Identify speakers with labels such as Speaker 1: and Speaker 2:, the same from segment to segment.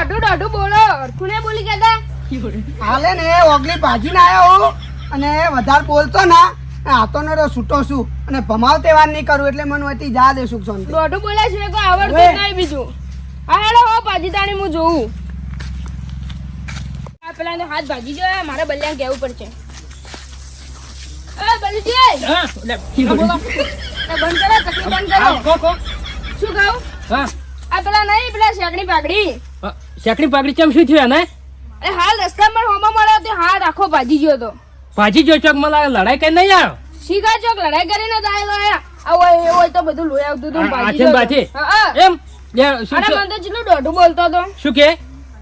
Speaker 1: દોઢું દોઢું બોલો. હરખું ને બોલી કેતા
Speaker 2: હાલે ને ઓગલી ભાજી ના આવ્યો હું. અને વધારે બોલતો ના. આતો ને છૂટો છું. અને ભમાવ તહેવાર નહીં કરું એટલે મને વતી જા દે સુખ શાંતિ.
Speaker 1: દોઢું બોલે છે કોઈ આવડતું નહીં બીજું. હા હેડો હો ભાજી તાણી હું જોઉં. આ પેલા હાથ ભાગી ગયો મારે બલ્યા કેવું પડશે. એ બલજી!
Speaker 3: હા લે. બોલો.
Speaker 1: બંધ કરો ચકલી બંધ કરો. શું કહું?
Speaker 3: હા.
Speaker 1: આ પેલા નહીં પેલા શેકડી પાકડી
Speaker 3: શેકડી પાકડી ચમ શું થયું ને
Speaker 1: અરે હાલ રસ્તામાં હોમો મળ્યો તે હાથ આખો ભાજી ગયો તો.
Speaker 3: ભાજી જો ચોકમાં લડાઈ કઈ નહીં આવ્યો?
Speaker 1: શીખા ચોક લડાઈ કરીને જ આયેલો આવો એ હોય તો બધું લોહી આવતું હતું ભાજી
Speaker 3: ભાજી
Speaker 1: ગયો.
Speaker 3: એમ?
Speaker 1: અરે મને તો કેટલું દોઢું બોલતો હતો.
Speaker 3: શું કે?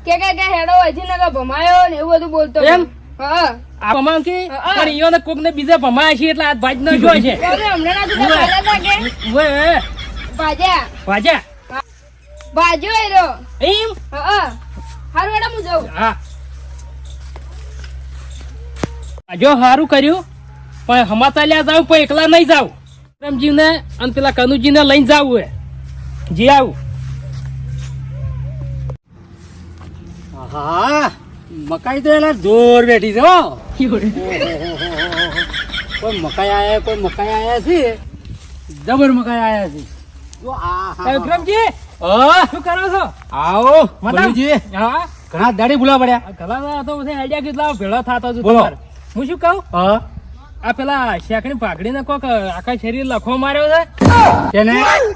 Speaker 1: કે કે કે હેડો અહીંથી ને ભમાયો ને એવું બધું બોલતો
Speaker 3: એમ?
Speaker 1: હા
Speaker 3: આ ભમાણ કે. પણ ઈયોને કોક ને બીજા ભમાયા છે એટલે આ ભાજ ન જો છે.
Speaker 1: હમણાં ના ભાજા
Speaker 3: ઉવે.
Speaker 1: પાડ્યા તા કે
Speaker 3: ઓય, ઓય,
Speaker 1: ભાજ્યા
Speaker 3: ભાજા
Speaker 1: એરો
Speaker 3: એમ?
Speaker 1: હા હારું એડા હું જાઉં.
Speaker 3: હા. જો સારું કર્યું. પણ હમાતા લ્યા જાવ પણ એકલા નહીં જાવ પ્રેમજી ને અને પેલા કનુજી ને લઈને જાવું હે. જી આવું.
Speaker 4: હા મકાઈ તો એલા જોર બેઠી છે હો. કોઈ મકાઈ આયા કોઈ મકાઈ આયા છે? જબર મકાઈ આયા છે. જો આ
Speaker 3: વિક્રમજી શું કરો છો?
Speaker 4: આવો
Speaker 3: મતલબ? હા?
Speaker 4: ઘણા દાડી ભૂલા પડ્યા.
Speaker 3: ગલા તો આઈડિયા કેટલા ભેળા થતા
Speaker 4: બોલો.
Speaker 3: હું શું કહું?
Speaker 4: હા.
Speaker 3: આ પેલા શેકણી પાઘડીને કોક આખા શરીર લખો માર્યો છે?
Speaker 4: તેને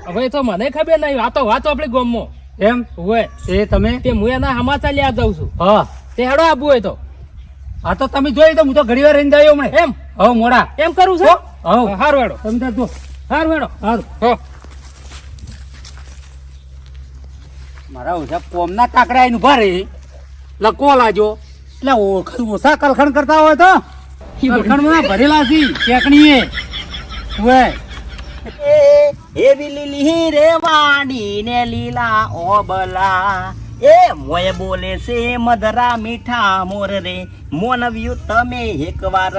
Speaker 3: હવે તો મને ખબર નહીં આ તો વાત આપણી ગોમમાં.
Speaker 4: એમ?
Speaker 3: હોય
Speaker 4: એ તમે?
Speaker 3: તે હું એના સમાચાર લ્યા જાઉં છું.
Speaker 4: હા.
Speaker 3: તે હેડો આબુ હોય તો.
Speaker 4: આ તો તમે જોઈ તો હું તો ઘડી વાર રહીને જાયો હમણે.
Speaker 3: એમ?
Speaker 4: હવે મોડા.
Speaker 3: એમ કરું છું?
Speaker 4: હા.
Speaker 3: હારું હેડો.
Speaker 4: તમે
Speaker 3: હારું હેડો.
Speaker 4: હારું.
Speaker 3: હો.
Speaker 4: મારા ઓછા કોમના કાકડા એનું ઊભા રહી લકો લાજો? એટલે ઓળખ ઓછા કલખણ કરતા હોય તો. કલખણમાં ભરેલા છે ચેકણીએ હોય
Speaker 5: એવી લીલી રે વાડી ને લીલા ઓબલા. એ મોય બોલે છે મધરા મીઠા મોર રે મોનવ્યું તમે એક વાર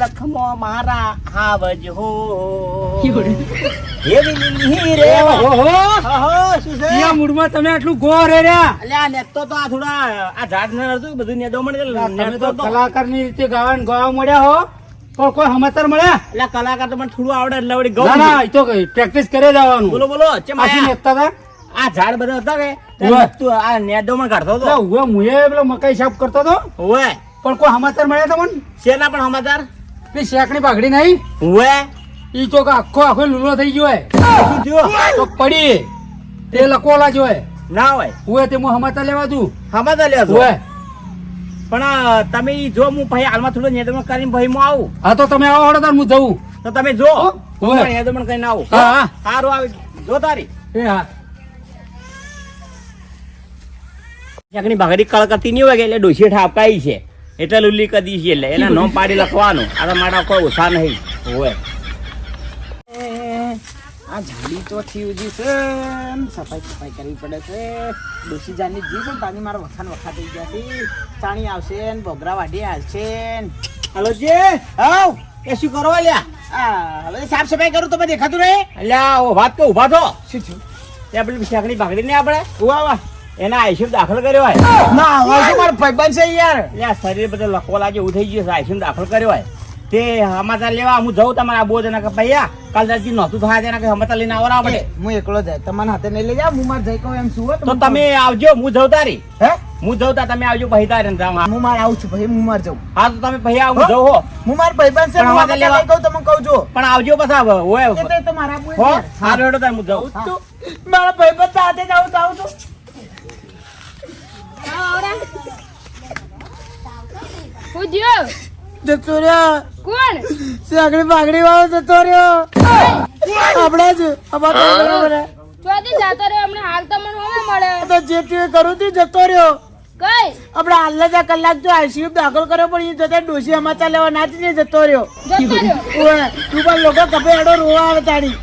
Speaker 5: લખમો મારા આવજો એવી લીલી રે.
Speaker 4: ઓહો
Speaker 5: ઓહો, શું છે?
Speaker 4: ત્યાં મૂળમાં તમે આટલું ગોર રે રહ્યા
Speaker 5: અલ્યા નેતો તો આ થોડા આ ઝાડ ને હતું બધું નેદો મળે
Speaker 4: તમે તો
Speaker 5: તો.
Speaker 4: રીતે ગાવા ગાવા મળ્યા હો. પણ કોઈ સમાચાર મળ્યા
Speaker 5: અલ્યા કલાકાર તો મને થોડું આવડે એટલે વળી ગૌ
Speaker 4: ના એ તો પ્રેક્ટિસ કરે જવાનું
Speaker 5: બોલો બોલો ચેમ આયા?
Speaker 4: નેતા હતા?
Speaker 5: આ ઝાડ બધા હતા કે. તું આ નેદો માં કાઢતો હતો?
Speaker 4: ઉવે મુએ પેલો મકાઈ સાફ કરતો હતો?
Speaker 5: ઓવે
Speaker 4: પણ કોઈ સમાચાર મળ્યા તમને?
Speaker 5: શેના પણ સમાચાર?
Speaker 4: પેલી શેકણી પાઘડી નહીં?
Speaker 5: ઓવે
Speaker 4: ઈ તો આખો આખો લૂલો થઈ ગયો
Speaker 5: શું થયું?
Speaker 4: તો પડી. તે લકોલા જો
Speaker 5: ના હોય.
Speaker 4: ઉવે તે હું સમાચાર લેવા તું
Speaker 5: સમાચાર લેવા છો
Speaker 4: ઉવે.
Speaker 5: પણ તમે જો હું ભાઈ હાલમાં થોડો નેદમણ કરીને ભાઈ હું આવું.
Speaker 4: હા તો તમે આવો હળો હું જવું
Speaker 5: તો તમે જો.
Speaker 4: ઓવે.
Speaker 5: નેદમણ કરીને આવું.
Speaker 4: હા હા.
Speaker 5: સારું આવી. જો તારી.
Speaker 4: એ હા.
Speaker 5: ચકની ભાગડી કળકતી નહીં હોય કે એટલે ડોસી ઠાપકાઈ છે. એટલે લુલ્લી કદી છે એટલે એના નામ પાડી લખવાનું. આ તો મારા કોઈ ઓછા નહીં હોય.
Speaker 6: આ ઝાડી તો થયું છે. સફાઈ સફાઈ કરવી પડે છે. ડોસી જાની જી છે તાની મારા વખાણ વખા થઈ ગયા છે. ચાણી આવશે ને બોગરા વાડી આવશે
Speaker 5: હલો જે
Speaker 6: આવ.
Speaker 5: એ શું કરો લ્યા
Speaker 6: આ હવે સાફ સફાઈ કરું તો દેખાતું નહીં?
Speaker 5: અલ્યા વાત કે ઊભા થો.
Speaker 6: શું છું
Speaker 5: ત્યાં પેલી ચકની ભાગડી ને આપણે?
Speaker 6: વા
Speaker 5: એના આઈસીયુ દાખલ કર્યો હોય.
Speaker 6: ના હવે શું મારો ભાઈબંધ છે યાર.
Speaker 5: એટલે શરીર બધું લખવા લાગે એવું થઈ ગયું આઈસીયુ દાખલ કર્યો હોય. તે સમાચાર લેવા હું જઉં તમારા બોધ એના કે ભૈયા કાલ રાતથી નહોતું થાય તેના કે સમાચાર લઈને આવરા આપણે
Speaker 6: હું એકલો જાય તમારા હાથે નહીં લઈ જાવ હું મારે જઈ કહું એમ શું
Speaker 5: તો તમે આવજો હું જઉં તારી.
Speaker 6: હે?
Speaker 5: હું જઉં તા તમે આવજો ભાઈ તારે જાઉં હું.
Speaker 6: માર આવું છું ભાઈ હું માર જાઉં.
Speaker 5: હા તો તમે ભૈયા આવું જઉં હો.
Speaker 6: હું માર ભાઈબંધ છે હું
Speaker 5: લેવા-
Speaker 6: કહું તમે કહું છો
Speaker 5: પણ આવજો પાછા હોય.
Speaker 6: એ તો- મારા
Speaker 5: હો?
Speaker 6: યાર.
Speaker 5: હેડો તારે હું જઉં.
Speaker 6: મારા ભાઈબંધ સાથે જાઉં આવું છું
Speaker 1: હું જ્યો
Speaker 6: જતો રહ્યો
Speaker 1: કોણ
Speaker 6: સાગડી પાઘડી વાળો જતો રહ્યો આપણા જ અમારા
Speaker 1: ચોથી જાતો રહ્યો હમણાં હાલ તો મને હોમે મળે
Speaker 6: તો જે તે કરું તી જતો રહ્યો
Speaker 1: કઈ
Speaker 6: આપણે હાલ જ આ કલાક જો આઈસીયુ દાખલ કર્યો પણ એ જતા ડોસી અમાતા લેવા નાચી જતો રહ્યો ઓય, તું પણ લોકો કપે એડો રોવા આવે તારી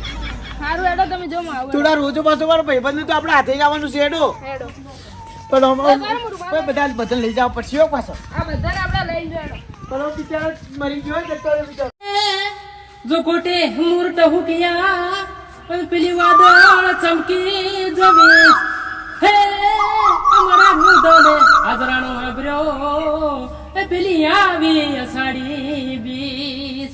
Speaker 1: સારું એડો તમે જો
Speaker 6: થોડા રોજો પાછો મારો ભાઈબંધ તો આપણે હાથે જવાનું છે એડો
Speaker 1: હેડો
Speaker 6: પણ આમ બધા બધા લઈ જવા પડશે પાછો.
Speaker 1: આ બધા આપણે લઈ જવાનું.
Speaker 6: પણ આમ મરી ગયો ને
Speaker 3: જો ગોટે મૂર્ત હુકિયા પણ પેલી વાદળ ચમકી જવે. હે અમારા મુદને હાજરાનો આભર્યો. એ પેલી આવી અસાડી બીજ.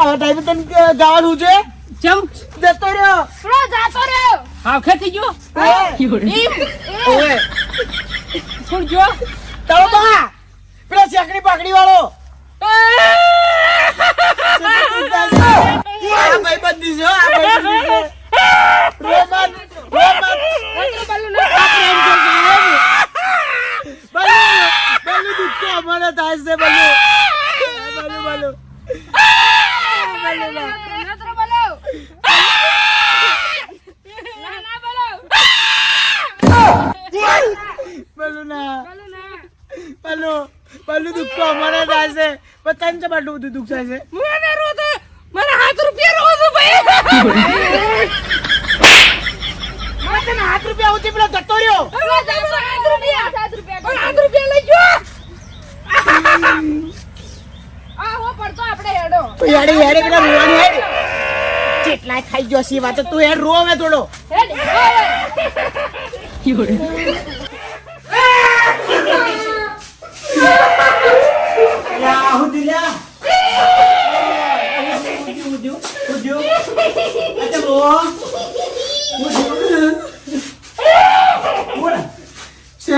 Speaker 6: આ ટાઈમે તને જવાનું છે
Speaker 3: ચમ.
Speaker 6: જતો રહ્યો.
Speaker 1: જતો રહ્યો.
Speaker 3: હાવખે થઈ ગયો.
Speaker 6: ઓએ
Speaker 3: છોડ જો
Speaker 6: તારો બા પેલા શેકડી પાકડી વાળો. આ ભાઈબંધી છે, આ ભાઈબંધી છે. Roman, Roman.
Speaker 1: બાલું ના
Speaker 6: બલ્લુ, બલ્લુ દુઃખ તો અમારે થાય છે, બલ્લુ. બલ્લુ, બલ્લુ.
Speaker 1: નતરો બોલો ના ના બોલો
Speaker 6: બલ્લુ ના
Speaker 1: બોલો ના
Speaker 6: બલ્લુ બલ્લુ દુઃખ તો અમારે થાય છે પણ તને ચમ આટલું બધું દુઃખ થાય છે.
Speaker 1: મને રો તો મને હાથ રૂપિયા રો છો ભાઈ.
Speaker 6: મને તને હાથ રૂપિયા ઉતી પેલો જતો રહ્યો
Speaker 1: રૂપિયા. હાથ રૂપિયા પણ હાથ રૂપિયા લઈ ગયો. આ હો પડતો આપણે હેડો.
Speaker 6: તો યાડે યાડે પેલા રોવાની હેડ. જેટલાય ખાઈ ગયો સી વાત તું યાર રો હવે થોડો.
Speaker 1: હેડ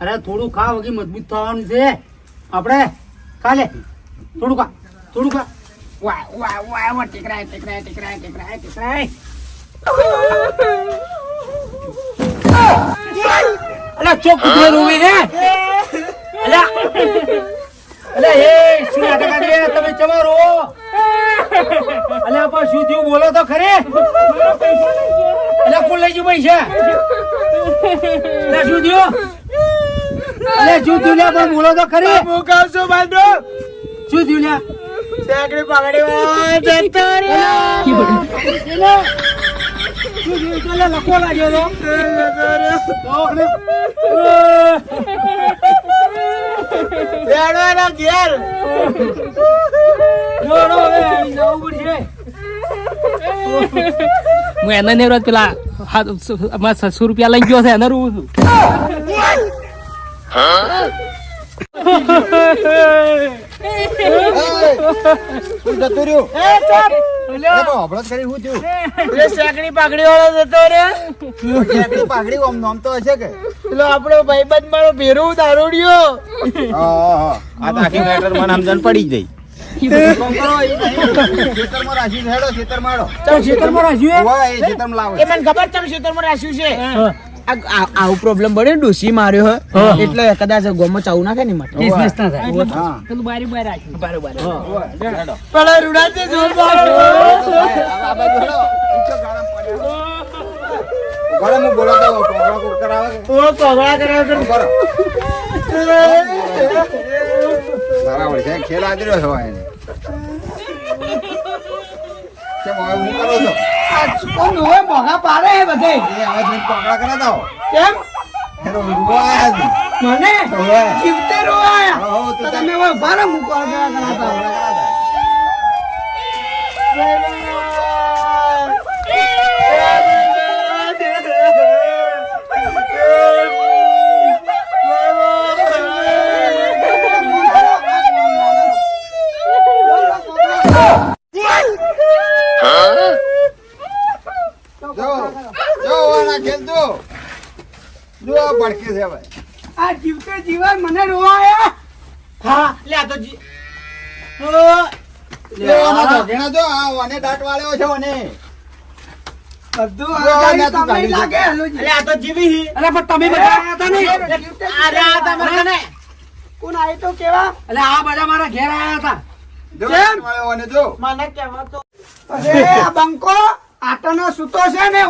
Speaker 4: અરે થોડું ખા, વગી મજબૂત થવાનું છે. આપણે કાલે થોડું ખા થોડું ખા. વાહ વાહ વાહ ટેકરાય ટેકરાય, ટીકરાય ટીકરાય ટીકરાય. અલા શું તમે ચમારો અલા પણ શું થયું? બોલો તો ખરે. અલા, કોણ લઈ ગયું પૈસા? શું થયું? શું થયું લે પણ બોલો તો ખરી.
Speaker 6: હું કહું છું બાંધો
Speaker 4: શું થયું લે.
Speaker 6: શેકડી વા જતો રહ્યો
Speaker 4: લખો લાગ્યો તો.
Speaker 6: ઘેર.
Speaker 4: હવે જવું પડશે.
Speaker 3: હું એને ને રોજ પેલા અમારા છસો રૂપિયા લઈ ગયો છે એને રૂવું છું.
Speaker 6: આપણો ભાઈબંધ મારો ભેરું દારૂડિયો
Speaker 4: ચાલ, ખેતરમાં રાખ્યું એ?
Speaker 6: એ મને ખબર છે ખેતરમાં રાખ્યું છે આ- આ- આવું પ્રોબ્લેમ બન્યો ડુસી માર્યો હે. એટલે કદાચ ગોમો ચાવું નાખે ને માટે
Speaker 4: બિઝનેસ ના થાય.
Speaker 3: પેલું બારી બાર રાખ્યું
Speaker 6: પેલા રૂડાતે જોરદાર ઓ કોગળા કરાવ છે? કોણ હોય? પાડે હે બધે. કેમ? મને? જીવતે રોવાયા તો તમે હવે ઊભા રહો, હું કોગળા કરાવતા હોઉં. આ જીવતે જીવન મને રોવાયા હા લે આ તો જી ઓ, બધું અગાડી તમને લાગે હલુજી. આ તો જીવી હી.
Speaker 4: પણ તમે બધા આયા હતા ને.
Speaker 6: અરે આ તમે કને કોણ આઈ તો કેવા?
Speaker 4: અલા આ બધા મારા ઘેર આયા હતા
Speaker 6: મને કેવા તો અરે આ બંકો. આટોનો સૂતો છે ને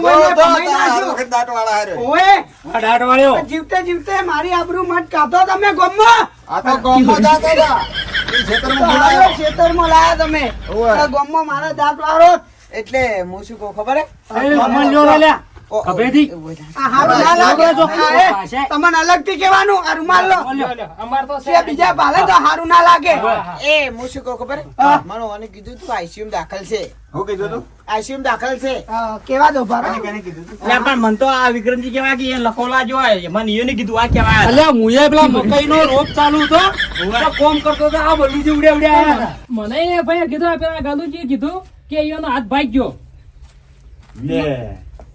Speaker 6: જીવતે જીવતે મારી આબરૂ મત કાઢો તમે ગમમાં
Speaker 7: આ તો. એ ખેતરમાં
Speaker 2: લાયા તમે.
Speaker 7: ઓવે.
Speaker 2: મારા દાંત વાળો
Speaker 6: એટલે હું શું કહું ખબર હે?
Speaker 2: આ ના રૂમાલ લો.
Speaker 3: અમાર તો
Speaker 2: બીજા ભાલે તો ના લાગે.
Speaker 6: એ હું શું કહું ખબર. કીધું તું આઈસીયુ દાખલ છે.
Speaker 7: કીધું તું?
Speaker 6: આઈસીયુ દાખલ છે.
Speaker 2: કેવા દો
Speaker 7: કોને કીધું તું?
Speaker 5: પણ મને તો આ વિક્રમજી કેવા કે લખોલા જો મને એને કીધું આ કેવા
Speaker 4: અલ્યા મુએ પેલા મકાઈનો રોપ ચાલુ હતો. તો કોમ કરતો હતો આ બધું જે ઉડ્યા ઉડ્યા
Speaker 3: મને ભાઈ કીધું પેલા ગાંધુજી કીધું કે એનો હાથ ભાઈ ગયો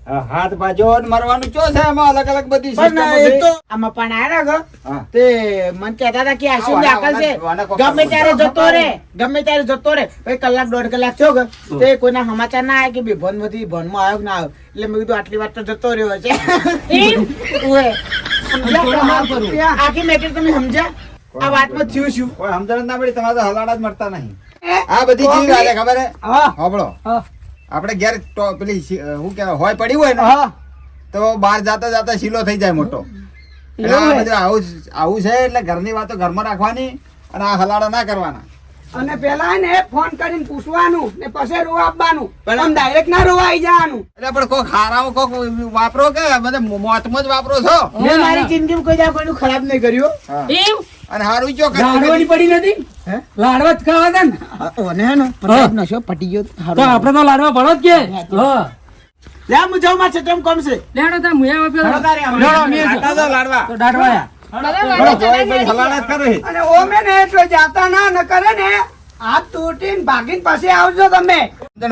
Speaker 7: હાથ બાજો મરવાનું ચો છે અલગ અલગ બધી
Speaker 6: પણ એ તો આમાં પણ આયા
Speaker 7: ગો.
Speaker 6: તે મને કહેતા હતા કે આ
Speaker 7: શું
Speaker 6: દાખલ છે? ગમે ત્યારે જતો રે ગમે ત્યારે જતો રે. ભાઈ કલાક દોઢ કલાક થયો કે તે કોઈના સમાચાર ના આવ્યા કે બે ભનમાંથી ભનમાં આવ્યો ના આવ્યો? એટલે મેં કીધું આટલી વાત તો જતો રહ્યો છે આખી મેટર તમે સમજ્યા? આ વાતમાં થયું શું?
Speaker 7: કોઈ સમજણ ના પડી તમારે હલાડા જ મળતા નહીં. આ બધી ચીજ આવે ખબર હે
Speaker 2: હા.
Speaker 7: હોભળો.
Speaker 2: હા.
Speaker 7: આપણે ઘેર પેલી શું કહેવાય હોય પડી હોય ને તો બહાર જાતા જાતા શીલો થઈ જાય મોટો. આવું આવું છે એટલે ઘરની વાતો ઘરમાં રાખવાની અને આ હલાડા ના કરવાના.
Speaker 2: અને પેલા ને ફોન કરીને પૂછવાનું ને પછી રોવા આપવાનું.
Speaker 6: પણ-
Speaker 2: આમ ડાયરેક્ટ ના રોવા આવી જવાનું.
Speaker 7: એટલે પણ કોક હારાઓ કોક વાપરો કે બધે મોતમાં જ વાપરો છો?
Speaker 6: મેં મારી જિંદગીમાં કોઈ કોઈનું ખરાબ નહીં કર્યું.
Speaker 7: હા.
Speaker 3: એમ
Speaker 7: અને હારું ચો
Speaker 4: લાડવાની પડી નથી? લાડવા જ ખાવા હતા ને?
Speaker 6: ઓને ને પતાપ નશો પટી ગયો? તો
Speaker 4: તો આપણે તો લાડવા ભણો જ કે.
Speaker 6: લે હું જાઉં મારે છેતરામ કોમ છે?
Speaker 3: લેડો તા મુએ હવે પેલો.
Speaker 4: લેડો, અમે
Speaker 7: લાડવા. તો લાડવા
Speaker 4: તો દાડવાયા
Speaker 7: બોલો, જોઈ ભાઈ હલાડા જ કરે
Speaker 2: અને ઓમે ને એટલો જાતા ના ન કરે ને હાથ તૂટીને ભાગીને પછી આવજો તમે.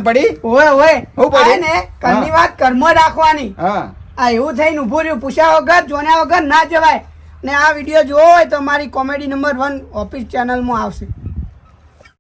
Speaker 7: પડી?
Speaker 2: ઓય ઓય
Speaker 7: હું પડ્યું?
Speaker 2: ને ઘરની વાત કર્મ રાખવાની.
Speaker 7: હા.
Speaker 2: આ એવું થઈને ઉભું રહ્યું પૂછ્યા વગર જોન્યા વગર ના જવાય. ને આ વીડિયો જોવો હોય તો મારી કોમેડી નંબર વન ઓફિસ ચેનલમાં આવશે.